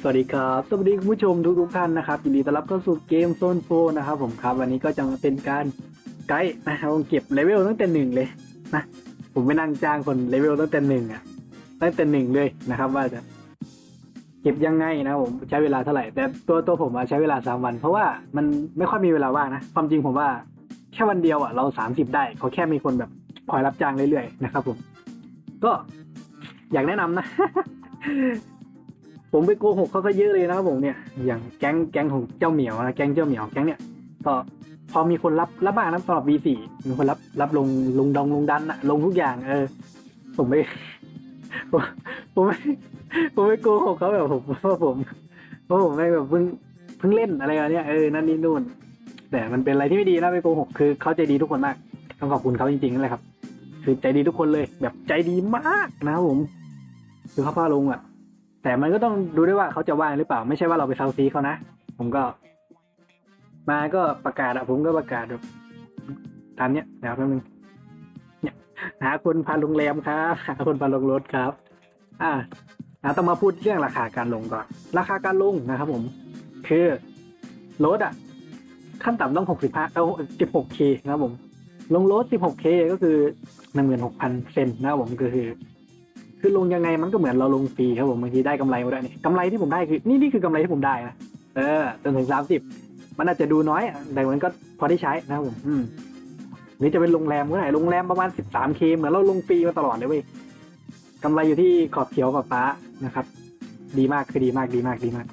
สวัสดีครับ สวัสดีคุณผู้ชมทุกๆท่านนะครับยินดีต้อนรับเข้าสู่เกมโซนโฟนะครับผมครับ วันนี้ก็จะมาเป็นการไกด์นะครับผมเก็บเลเวลตั้งแต่หนึ่งเลยนะผมไปนั่งจ้างคนเลเวลตั้งแต่หนึ่งอะตั้งแต่หนึ่งเลยนะครับ ว่าจะเก็บยังไงนะผมใช้เวลาเท่าไหร่ แต่ตัวตัวผมอะใช้เวลาสามวัน เพราะว่ามันไม่ค่อยมีเวลาว่างนะความจริงผมว่าแค่วันเดียวอะเราสามสิบได้เขาแค่มีคนแบบคอยรับจ้างเรื่อยๆนะครับผม ก็อยากแนะนำนะ ผมไปโกหกเขาซะเยอะเลยนะครับผมเนี่ยอย่างแก๊งแก๊งของเจ้าเหมียวนะแก๊งเจ้าเหมียวแก๊งเนี่ยก็พอมีคนรับรับบ้างนะสำหรับ V4 มีคนรับรับลงลงดองลงดันอะลงทุกอย่าง เออ ผมไม่ผมผมไม่ผมไม่โกหกเขาแบบผมว่าผมว่าผมไม่แบบเพิ่งเพิ่งเล่นอะไรแบบเนี้ยเออนั่นนี่นู่น แต่มันเป็นอะไรที่ไม่ดีนะไปโกหกคือเขาใจดีทุกคนมากต้องขอบคุณเขาจริงๆนั่นแหละครับ คือใจดีทุกคนเลย แบบใจดีมากนะครับผมคือเขาพาลงอะ แต่มันก็ต้องดูด้วยว่าเขาจะว่างหรือเปล่า ไม่ใช่ว่าเราไปเซาซีเขานะ ผมก็ มาก็ประกาศอะผมก็ประกาศแบบตามเนี้ยนะครับแป๊บนึงเนี่ยหาคนพาโรงแรมครับหาคนพาลงรถครับ อ่าต้องมาพูดเรื่องราคาการลงก่อน ราคาการลงนะครับ ผม คือรถอะขั้นต่ำต้องหกสิบห้าเอาสิบหกเคนะครับผม ลงรถสิบหกเคก็คือหนึ่งหมื่นหกพันเซนนะครับผมก็คือ คือลงยังไงมันก็เหมือนเราลงฟรีครับผมบางทีได้กำไรมาด้วยนี่กำไรที่ผมได้คือนี่นี่คือกำไรที่ผมได้นะเออจนถึงสามสิบมันอาจจะดูน้อยแต่มันก็พอได้ใช้นะครับผมอืมหรือจะเป็นโรงแรมก็ได้โรงแรมประมาณสิบสามเคเหมือนเราลงฟรีมาตลอดเลยเว้ยกำไรอยู่ที่ขอบเขียวขอบฟ้านะครับ ดีมากคือดีมากดีมากดีมาก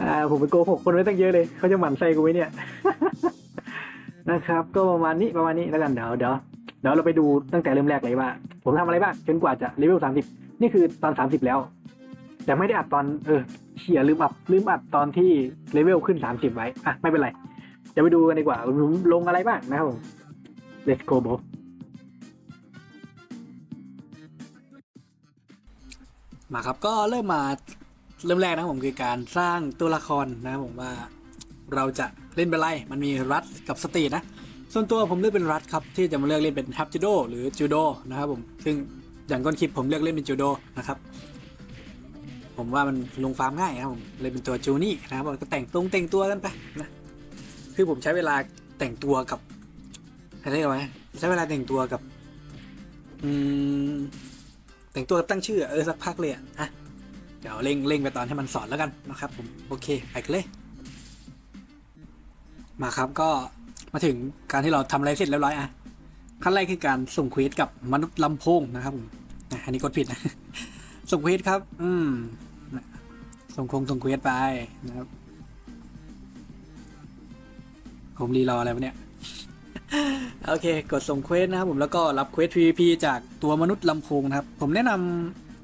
อ่าผมไปโกหกคนไว้ตั้งเยอะเลยเขาจะหมั่นไส้กูไว้เนี่ยนะครับ ก็ประมาณนี้ประมาณนี้แล้วกันเดี๋ยวเดี๋ยวเดี๋ยวเราไปดูตั้งแต่เริ่มแรกเลยว่า ผมทำอะไรบ้างจนกว่าจะเลเวลสามสิบนี่คือตอนสามสิบแล้ว แต่ไม่ได้อัดตอนเออเฉียลืมอัดลืมอัดตอนที่เลเวลขึ้นสามสิบไว้อะไม่เป็นไรเดี๋ยวไปดูกันดีกว่าลงอะไรบ้างนะครับผม let's go bro มาครับก็เริ่มมาเริ่มแรกนะผมคือการสร้างตัวละครนะผมว่าเราจะเล่นเป็นไร มันมีรัดกับสตรีนะ ส่วนตัวผมเลือกเป็นรัดครับที่จะมาเลือกเล่นเป็นทับจูโดหรือจูโดนะครับผมซึ่งอย่างก้นคลิปผมเลือกเล่นเป็นจูโดนะครับผมว่ามันลงฟาร์มง่ายครับผมเลยเป็นตัวจูนี่นะครับผมก็แต่งตรงแต่งตัวกันไปนะคือผมใช้เวลาแต่งตัวกับอะไรเรียกว่าใช้เวลาแต่งตัวกับอืมแต่งตัวกับตั้งชื่อเออสักพักเลยอะอะเดี๋ยวเร่งเร่งไปตอนให้มันสอนแล้วกันนะครับผมโอเคไปกันเลย มาครับก็ มาถึงการที่เราทำอะไรเสร็จเรียบร้อยอะขั้นแรกคือการส่งเควสกับมนุษย์ลำโพงนะครับผมอะอันนี้กดผิดนะ ส่งเควสครับ อืมส่งคงส่งเควสไปนะครับ ผมรีรออะไรวะเนี่ย โอเค กดส่งเควสนะครับผมแล้วก็รับเควส PVP จากตัวมนุษย์ลำโพงนะครับ ผมแนะน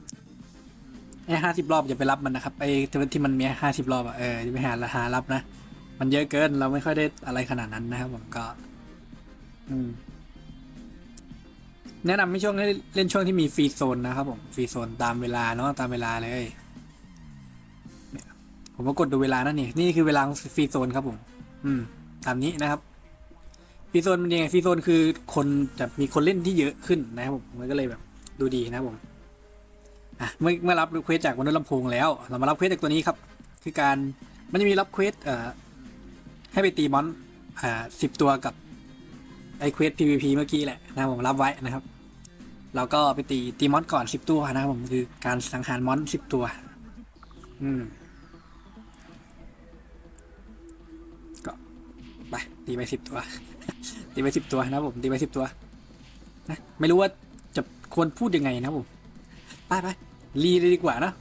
ำไอ้ห้าสิบรอบอย่าไปรับมันนะครับไอ้ที่มันมีห้าสิบรอบอะเอออย่าไปหาหารับนะ มันเยอะเกินเราไม่ค่อยได้อะไรขนาดนั้นนะครับผมก็ อืม แนะนำไม่ช่วงให้เล่นช่วงที่มีฟรีโซนนะครับผมฟรีโซนตามเวลาเนาะตามเวลาเลยเนี่ยผมก็กดดูเวลานั่นนี่นี่คือเวลาของฟรีโซนครับผม อืม ตามนี้นะครับฟรีโซนมันยังไงฟรีโซนคือคนจะมีคนเล่นที่เยอะขึ้นนะครับผมมันก็เลยแบบ ดูดีนะครับผมอะเมื่อเมื่อรับเควสจากมนุษย์ลำโพงแล้ว เรามารับเควสจากตัวนี้ครับ คือการมันจะมีรับเควสเอ่อ ให้ไปตีมอนอ่าสิบตัวกับไอเควส PVP เมื่อกี้แหละนะผมรับไว้นะครับเราก็ไปตีตีมอนก่อนสิบตัวนะครับผมคือการสังหารมอนสิบตัว อืมก็ไปตีไปสิบตัว ตีไปสิบตัวนะผมตีไปสิบตัวนะไม่รู้ว่าจะควรพูดยังไงนะผมไปไปรีเลยดีกว่านะ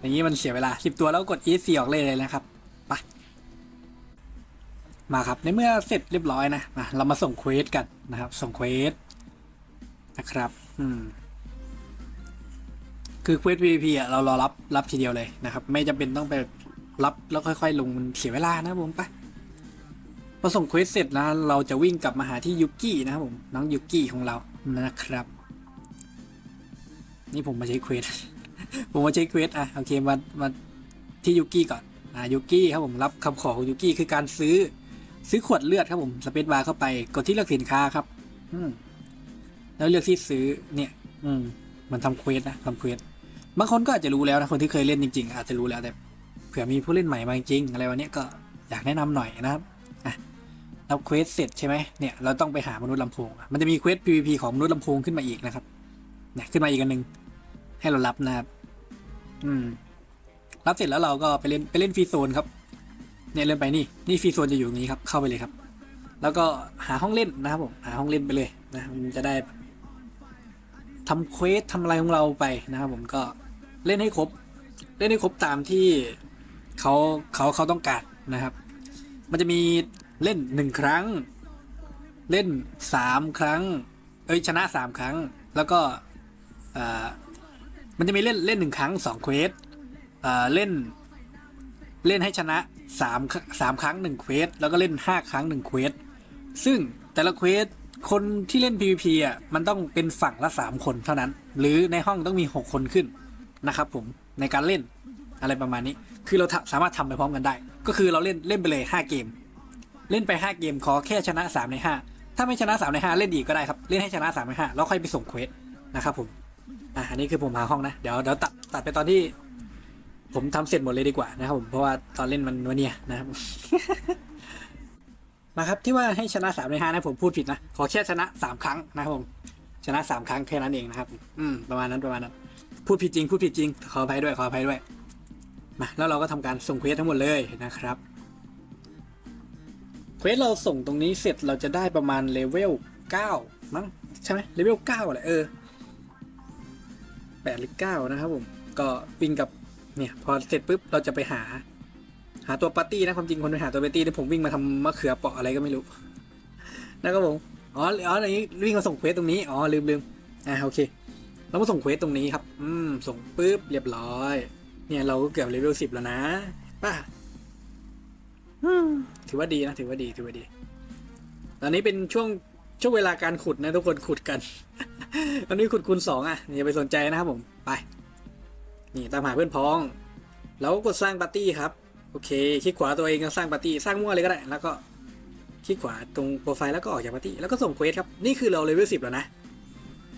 อย่างนี้มันเสียเวลาสิบตัวแล้วกด ESC ออกเลยเลยนะครับ มาครับ ในเมื่อเสร็จเรียบร้อยนะมาเรามาส่งเควสกันนะครับ ส่งเควสนะครับ อืม คือเควส PVP อะเรารอรับรับทีเดียวเลยนะครับ ไม่จำเป็นต้องไปรับแล้วค่อย ๆ ลงมันเสียเวลานะผมไปพอส่งเควสเสร็จนะเราจะวิ่งกลับมาหาที่ยุกินะครับผมน้องยุกิของเรานะครับ นี่ผมมาใช้เควสผมมาใช้เควสอะโอเคมามาที่ยุกิก่อนอ่ายุกิครับผมรับคำขอของยุกิคือการซื้อ ซื้อขวดเลือดครับผมสเปซบาร์เข้าไปกดที่เลือกสินค้าครับ อืมแล้วเลือกที่ซื้อเนี่ย อืม มันทำเควสนะทำเควสบางคนก็อาจจะรู้แล้วนะคนที่เคยเล่นจริงๆ อาจจะรู้แล้วแต่ผื่อมีผู้เล่นใหม่มาจริงๆอะไรวันนี้ยก็อยากแนะนำหน่อยนะครับอะแล้วเควสเสร็จใช่ไหมเนี่ยเราต้องไปหามนุษย์ลำโพง มันจะมีเควส PVP ของมนุษย์ลำโพงขึ้นมาอีกนะครับเนี่ยขึ้นมาอีกอันหนึ่งให้เรารับนะครับ อืม รับเสร็จแล้วเราก็ไปเล่นไปเล่นฟรีโซนครับ เนี่ยเล่นไปนี่นี่ฟรีโซนจะอยู่ตรงนี้ครับเข้าไปเลยครับ แล้วก็หาห้องเล่นนะครับผมหาห้องเล่นไปเลยนะมันจะได้ทำเควสทำอะไรของเราไปนะครับผมก็เล่นให้ครบ เล่นให้ครบตามที่เขาเขาเขาต้องการนะครับ มันจะมีเล่นหนึ่งครั้ง เล่นสามครั้ง เอ้ยชนะสามครั้ง แล้วก็มันจะมีเล่นเล่นหนึ่งครั้งสองเควสเล่นเล่นให้ชนะ สามสามครั้งหนึ่งเควสแล้วก็เล่นห้าครั้งหนึ่งเควสซึ่งแต่ละเควสคนที่เล่น PVP อะมันต้องเป็นฝั่งละสามคนเท่านั้น หรือในห้องต้องมีหกคนขึ้นนะครับผมในการเล่นอะไรประมาณนี้ คือเราสามารถทำไปพร้อมกันได้ ก็คือเราเล่นเล่นไปเลยห้าเกม เล่นไปห้าเกมขอแค่ชนะสามในห้าถ้าไม่ชนะสามในห้าเล่นอีกก็ได้ครับ เล่นให้ชนะสามในห้าแล้วค่อยไปส่งเควสนะครับผม อะอันนี้คือผมหาห้องนะ เดี๋ยวเดี๋ยวตัดตัดไปตอนที่ ผมทำเสร็จหมดเลยดีกว่านะครับผมเพราะว่าตอนเล่นมันวันเนี้ยนะครับนะครับที่ว่าให้ชนะสามในห้านะผมพูดผิดนะขอแค่ชนะสามครั้งนะครับผม ชนะสามครั้งแค่นั้นเองนะครับ อืมประมาณนั้นประมาณนั้น พูดผิดจริง พูดผิดจริง ขออภัยด้วยขออภัยด้วยมาแล้วเราก็ทำการส่งเควสทั้งหมดเลยนะครับเควสเราส่งตรงนี้เสร็จเราจะได้ประมาณเลเวลเก้ามั้งใช่ไหมเลเวลเก้าแหละเออแปดหรือเก้านะครับผมก็วิ่งกับ เนี่ยพอเสร็จปุ๊บเราจะไปหา หาตัวปาร์ตี้นะความจริงคนไปหาตัวปาร์ตี้ที่ผมวิ่งมาทำมะเขือเปาะอะไรก็ไม่รู้นะครับผมอ๋ออ๋ออันนี้วิ่งมาส่งเควสตรงนี้อ๋อลืมลืมอ่าโอเคเรามาส่งเควสตรงนี้ครับอืมส่งปุ๊บเรียบร้อย เนี่ยเราก็เกือบเลเวลสิบแล้วนะป่ะถือว่าดีนะถือว่าดีถือว่าดี ตอนนี้เป็นช่วงช่วงเวลาการขุดนะทุกคนขุดกัน ตอนนี้ขุดคูณสองอะอย่าไปสนใจนะครับผมไป นี่ตามหาเพื่อนพ้อง แล้วก็กดสร้างปาร์ตี้ครับ โอเค คลิกขวาตัวเองก็สร้างปาร์ตี้ สร้างมั่วเลยก็ได้ แล้วก็คลิกขวาตรงโปรไฟล์แล้วก็ออกจากปาร์ตี้ แล้วก็ส่งเควสครับ นี่คือเราเลเวลสิบแล้วนะ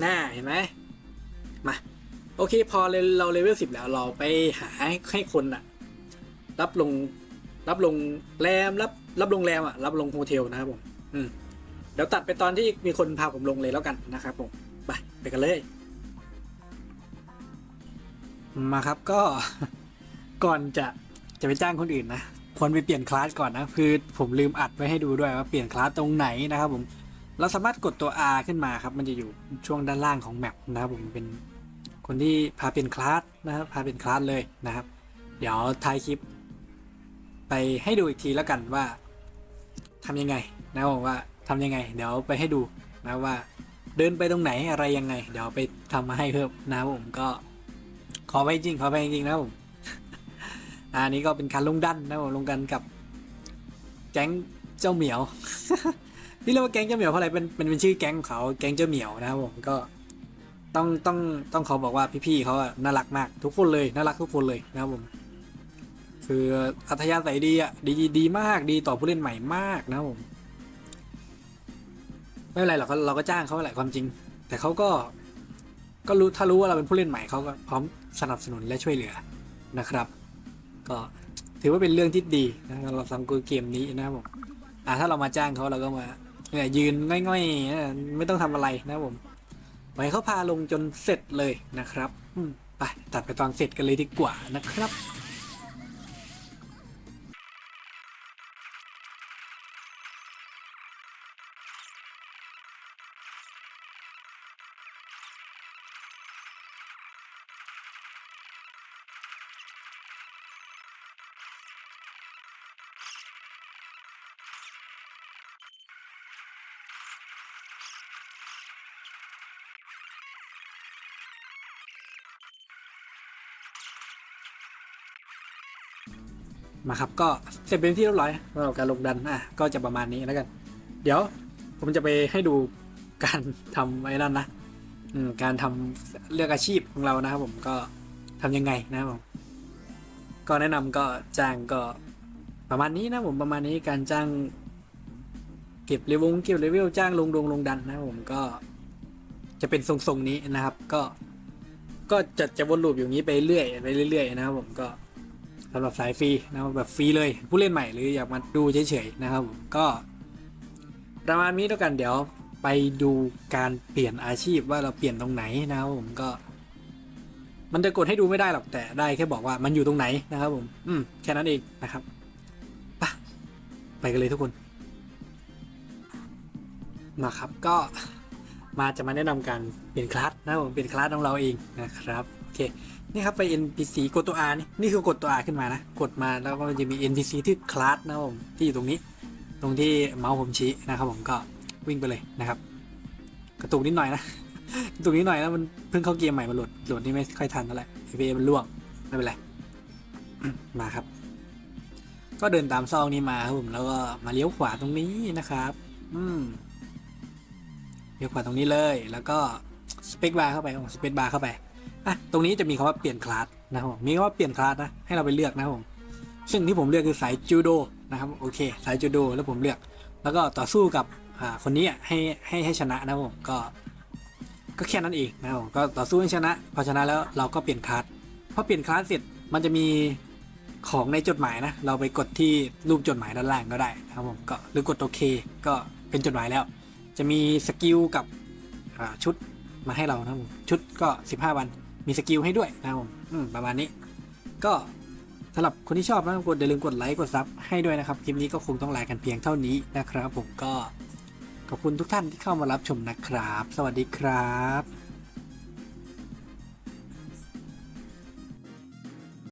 น่า เห็นไหมมา โอเค พอเราเลเวลสิบแล้ว เราไปหาให้คนอะรับลง รับลงแรม รับ รับโรงแรมอะรับลงโฮเทลนะครับผม อืม เดี๋ยวตัดไปตอนที่มีคนพาผมลงเลยแล้วกันนะครับผม ไป ไปกันเลย มาครับก็ก่อนจะจะไปจ้างคนอื่นนะควรไปเปลี่ยนคลาสก่อนนะคือผมลืมอัดไว้ให้ดูด้วยว่าเปลี่ยนคลาสตรงไหนนะครับผมเราสามารถกดตัว R ขึ้นมาครับ มันจะอยู่ช่วงด้านล่างของแมปนะครับผมเป็นคนที่พาเปลี่ยนคลาสนะครับพาเปลี่ยนคลาสเลยนะครับ เดี๋ยวท้ายคลิป ไปให้ดูอีกทีแล้วกันว่าทำยังไงนะบผมว่าทำยังไง เดี๋ยวไปให้ดูนะว่า เดินไปตรงไหนอะไรยังไง เดี๋ยวไปทำมาให้เพิ่มนะครับผมก็ ขอไปจริงขอไปจริงนะผมอันนี้ก็เป็นการลงดันนะผมลงดันกับ แก๊งเจ้าเหมียว ที่เรียกว่าแก๊งเจ้าเหมียวเพราะอะไรเป็นเป็นชื่อแก๊งของเขาแก๊งเจ้าเหมียวนะครับผมก็ต้องต้องต้องขอบอกว่าพี่ๆเขาน่ารักมาก ทุกคนเลยน่ารักทุกคนเลยนะครับผม คืออัธยาศัยดีอะดีดีมากดีต่อผู้เล่นใหม่มากนะครับผม ไม่เป็นไรหรอกเราก็จ้างเขาแหละความจริง แต่เขาก็ ก็รู้ถ้ารู้ว่าเราเป็นผู้เล่นใหม่เขาก็พร้อม สนับสนุนและช่วยเหลือนะครับ ก็ถือว่าเป็นเรื่องที่ดีนะเราสังเกมนี้นะครับผมอ่าถ้าเรามาจ้างเขาเราก็มาเนี่ยยืนง่อยๆไม่ต้องทำอะไรนะผมไว้เขาพาลงจนเสร็จเลยนะครับไปตัดไปตอนเสร็จกันเลยดีกว่านะครับ มาครับก็เสร็จเป็นที่เรียบร้อยสำหรับการลงดันอะก็จะประมาณนี้แล้วกัน เดี๋ยวผมจะไปให้ดูการทำไอ้นั่นนะการทำเลือกอาชีพของเรานะครับผมก็ทำยังไงนะครับผมก็แนะนำก็จ้างก็ประมาณนี้นะผมประมาณนี้การจ้างเก็บเลเวลเก็บเลเวลจ้างลงดงลงดันนะผมก็จะเป็นทรงๆนี้นะครับ ก็ ก็จะจะวนลูปอย่างนี้ไปเรื่อยไปเรื่อย ๆ นะครับผมก็ำหรับสายฟรีนะครับแบบฟรีเลยผู้เล่นใหม่หรืออยากมาดูเฉยๆนะครับผมก็ ประมาณนี้แล้วกันเดี๋ยวไปดูการเปลี่ยนอาชีพว่าเราเปลี่ยนตรงไหนนะครับผมก็ มันจะกดให้ดูไม่ได้หรอกแต่ได้แค่บอกว่ามันอยู่ตรงไหนนะครับผม อืมแค่นั้นเองนะครับไปไปกันเลยทุกคน มาครับก็มาจะมาแนะนำการเปลี่ยนคลาสนะครับผมเปลี่ยนคลาสของเราเองนะครับ เค นี่ครับไป NPC กดตัว R นี่นี่คือกดตัว R ขึ้นมานะ กดมาแล้วก็มันจะมี NPC ที่คลาสนะผม ที่อยู่ตรงนี้ ตรงที่เมาส์ผมชี้นะครับผมก็วิ่งไปเลยนะครับ กระตุกนิดหน่อยนะ กระตุกนิดหน่อยนะมันเพิ่งเข้าเกมใหม่มาโหลดโหลดนี่ไม่ค่อยทันเท่าไหร่ FA มันล่วงไม่เป็นไร มาครับ ก็เดินตามซองนี้มาครับผมแล้วก็มาเลี้ยวขวาตรงนี้นะครับ อืมเลี้ยวขวาตรงนี้เลย แล้วก็สเปคบาร์เข้าไปสเปคบาร์เข้าไป อะตรงนี้จะมีคำว่าเปลี่ยนคลาสนะครับผมมีคำว่าเปลี่ยนคลาสนะให้เราไปเลือกนะครับผมซึ่งที่ผมเลือกคือสายจูโดนะครับโอเค สายจูโดแล้วผมเลือก แล้วก็ต่อสู้กับคนนี้ให้ให้ให้ชนะนะครับผมก็ก็แค่นั้นเองนะครับผมก็ต่อสู้ให้ชนะ พอชนะแล้วเราก็เปลี่ยนคลาสพอเปลี่ยนคลาสเสร็จมันจะมีของในจดหมายนะ เราไปกดที่รูปจดหมายด้านล่างก็ได้นะครับผมก็หรือกดโอเค ก็เป็นจดหมายแล้ว จะมีสกิลกับชุดมาให้เรานะครับชุดก็ 15 วัน มีสกิลให้ด้วยนะครับผมอืมประมาณนี้ ก็สำหรับคนที่ชอบนะกดอย่าลืมกดไลค์กดซับให้ด้วยนะครับ คลิปนี้ก็คงต้องลากันเพียงเท่านี้นะครับ ผมก็ขอบคุณทุกท่านที่เข้ามารับชมนะครับ สวัสดีครับ